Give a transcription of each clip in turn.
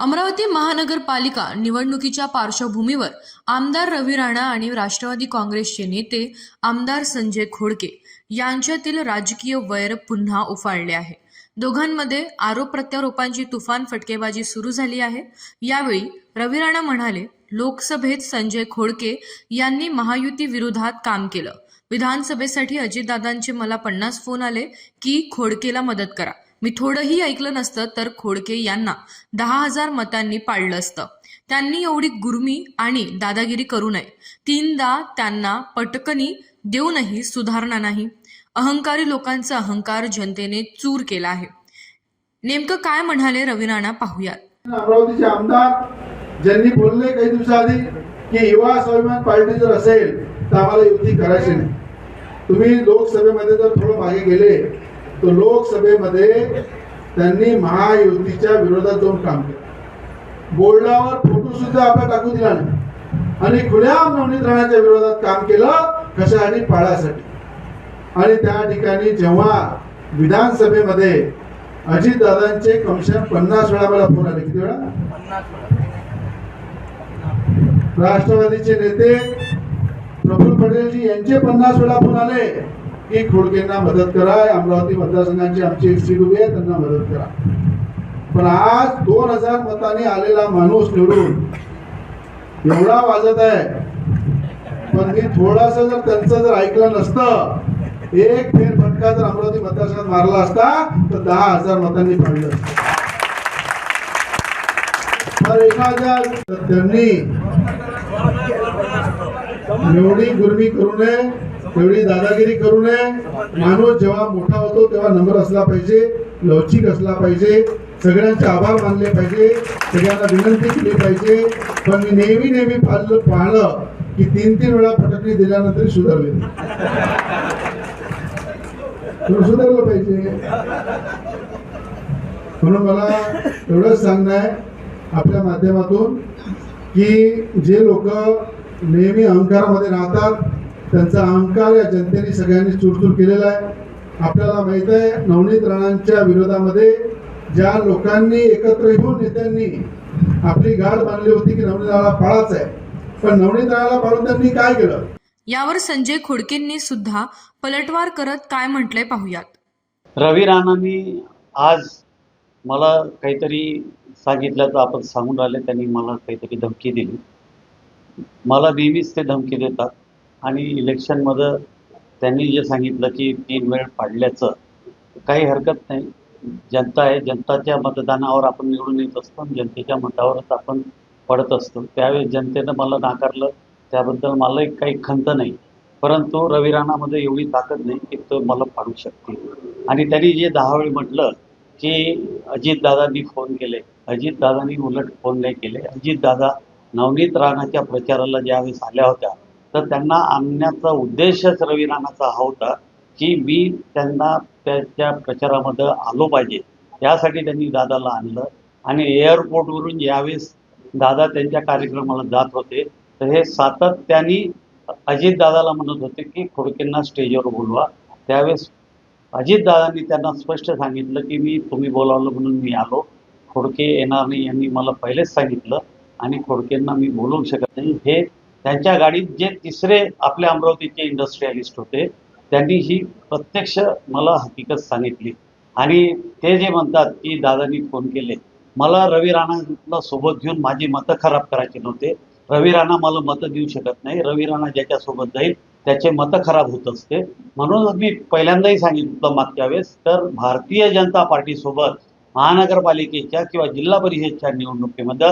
अमरावती महानगरपालिका निवडणुकीच्या पार्श्वभूमीवर आमदार रवी राणा आणि राष्ट्रवादी काँग्रेसचे नेते आमदार संजय खोडके यांच्यातील राजकीय वैर पुन्हा उफाळले आहे. दोघांमध्ये आरोप प्रत्यारोपांची तुफान फटकेबाजी सुरू झाली आहे. यावेळी रवी राणा म्हणाले लोकसभेत संजय खोडके यांनी महायुती विरोधात काम केलं. विधानसभेसाठी अजितदादांचे मला पन्नास फोन आले की खोडकेला मदत करा. मी थोडंही ऐकलं नसतं तर खोडके यांना दहा हजार मतांनी पाडलं असतं. त्यांनी एवढी गुरमी आणि दादागिरी करू नये. तीनदा त्यांना पटकनी देऊनही सुधारणा नाही. अहंकारी लोकांचा अहंकार जनतेने चूर केला आहे. नेमकं काय म्हणाले रवी राणा पाहूयात अमरावतीचे आमदार ज्यांनी बोलले काही दिवसाआधी की युवा स्वाभिमान पार्टी जर असेल तर आम्हाला युती करायची नाही. तुम्ही लोकसभेमध्ये जर थोडं मागे गेले तो लोकसभेमध्ये त्यांनी महायुतीच्या विरोधात जाऊन काम केलं. बोर्डावर फोटो सुद्धा आपण टाकू दिला नाही. आणि खुल्या नवनीत राणाच्या विरोधात काम केलं कशासाठी पाळासाठी आणि त्या ठिकाणी जेव्हा विधानसभेमध्ये अजितदादांचे कमिशन पन्नास वेळा मला फोन आले. किती वेळा? राष्ट्रवादीचे नेते प्रफुल्ल पटेलजी यांचे पन्नास वेळा फोन आले. एक खोडकेंना मदत करा. अमरावती मतदारसंघाची आमची एक सीट उभी आहे त्यांना मदत करा. पण आज दोन हजार मताने आलेला माणूस निवडून एवढा वाजत आहे. पण मी थोडासा जर त्यांचं जर ऐकलं नसतं एक फेर फटका जर अमरावती मतदारसंघात मारला असता तर दहा हजार मतांनी पाडलं असतं. तर एखाद्या त्यांनी एवढी गुरमी करू नये. एवढी दादागिरी करू नये. माणूस जेव्हा मोठा होतो तेव्हा नम्र असला पाहिजे लवचिक असला पाहिजे. सगळ्यांचे आभार मानले पाहिजे. सगळ्यांना विनंती केली पाहिजे. पण मी नेहमी नेहमी पाहिलं पाहिलं की तीन तीन वेळा फटकणी दिल्यानंतर सुधारले सुधारलं पाहिजे. म्हणून मला एवढंच सांगणं आहे आपल्या माध्यमातून की जे लोक नेहमी अहंकारामध्ये राहतात त्यांचा अहंकार या जनतेने सगळ्यांनी चुरचूर केलेला आहे. आपल्याला माहीत आहे नवनीत राणांच्या विरोधामध्ये ज्या लोकांनी एकत्र येऊन नेत्यांनी आपली गाड बांधली होती की नवनीत राणाला पाळाच आहे. पण नवनीत राणाला पाळून त्यांनी काय केलं? यावर संजय खोडकेंनी सुद्धा पलटवार करत काय म्हटलंय पाहूयात. रवी राणांनी आज मला काहीतरी सांगितल्याचं आपण सांगून राहिले त्यांनी मला काहीतरी धमकी दिली. मला नेहमीच ते धमकी देतात. आणि इलेक्शनमध्ये त्यांनी जे सांगितलं की तीन वेळ पाडल्याचं काही हरकत नाही. जनता आहे जनताच्या मतदानावर आपण निवडून येत असतो आणि जनतेच्या मतावरच आपण पडत असतो. त्यावेळेस जनतेनं मला नाकारलं त्याबद्दल मला काही खंत नाही. परंतु रवी राणामध्ये एवढी ताकद नाही की तो मला पाडू शकते आणि त्यांनी जे दहा वेळी म्हटलं की अजितदादांनी फोन केले. अजितदादांनी उलट फोन नाही केले. अजितदादा नवनीत राणाच्या प्रचाराला ज्यावेळेस आल्या होत्या तर त्यांना आणण्याचा उद्देशच रवी राणाचा हा होता की मी त्यांना त्याच्या प्रचारामध्ये आलो पाहिजे. यासाठी त्यांनी दादाला आणलं. आणि एअरपोर्टवरून यावेळेस दादा त्यांच्या कार्यक्रमाला जात होते. तर हे सातत्याने अजितदादाला म्हणत होते की खोडकेंना स्टेजवर बोलवा. त्यावेळेस अजितदादांनी त्यांना स्पष्ट सांगितलं की मी तुम्ही बोलावलं म्हणून मी आलो. खोडके येणार नाही यांनी मला पहिलेच सांगितलं. आणि खोडकेंना मी बोलवू शकत नाही. हे त्यांच्या गाडीत जे तिसरे आपल्या अमरावतीचे इंडस्ट्रियलिस्ट होते त्यांनी ही प्रत्यक्ष मला हकीकत सांगितली. आणि ते जे म्हणतात की दादांनी फोन केले मला रवी राणाला सोबत घेऊन माझी मतं खराब करायची नव्हते. रवी राणा मला मतं देऊ शकत नाही. रवी राणा ज्याच्यासोबत जाईल त्याचे मतं खराब होत असते. म्हणूनच मी पहिल्यांदाही सांगितलं मागच्या वेळेस तर भारतीय जनता पार्टीसोबत महानगरपालिकेच्या किंवा जिल्हा परिषदच्या निवडणुकीमध्ये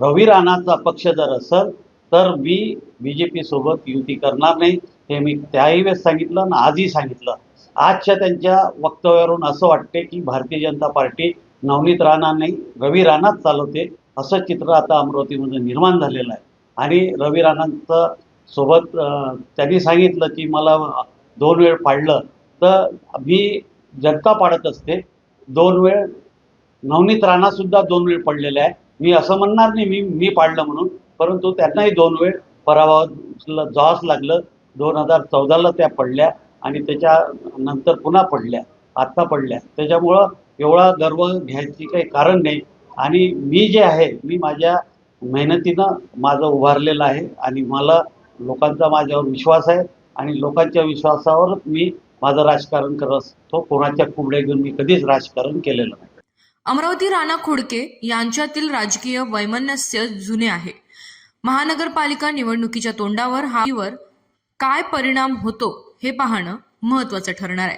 रवी राणाचा पक्ष जर असेल तर मी बी जे पीसोबत युती करणार नाही हे मी त्याही वेळेस सांगितलं आणि आजही सांगितलं. आजच्या त्यांच्या वक्तव्यावरून असं वाटते की भारतीय जनता पार्टी नवनीत राणा नाही रवी राणाच चालवते असं चित्र आता अमरावतीमध्ये निर्माण झालेलं आहे. आणि रवी राणांचं सोबत त्यांनी सांगितलं की मला दोन वेळ पाडलं. तर मी जनता पाडत असते. दोन वेळ नवनीत राणासुद्धा दोन वेळ पडलेले आहे. मी असं म्हणणार नाही मी मी पाडलं म्हणून. परंतु त्यांनाही दोन वेळ पराभवाला जावंच लागलं. दोन हजार चौदाला त्या पडल्या आणि त्याच्या नंतर पुन्हा पडल्या. आत्ता पडल्या. त्याच्यामुळं एवढा गर्व घ्यायची काही कारण नाही. आणि मी जे आहे मी माझ्या मेहनतीनं माझं उभारलेलं आहे आणि मला लोकांचा माझ्यावर विश्वास आहे आणि लोकांच्या विश्वासावर मी माझं राजकारण करत असतो. कोणाच्या कुबड्या घेऊन मी कधीच राजकारण केलेलं नाही. अमरावती राणा खोडके यांच्यातील राजकीय वैमनस्य जुने आहे. महानगरपालिका निवडणुकीच्या तोंडावर हावर काय परिणाम होतो हे पाहणं महत्त्वाचं ठरणार आहे.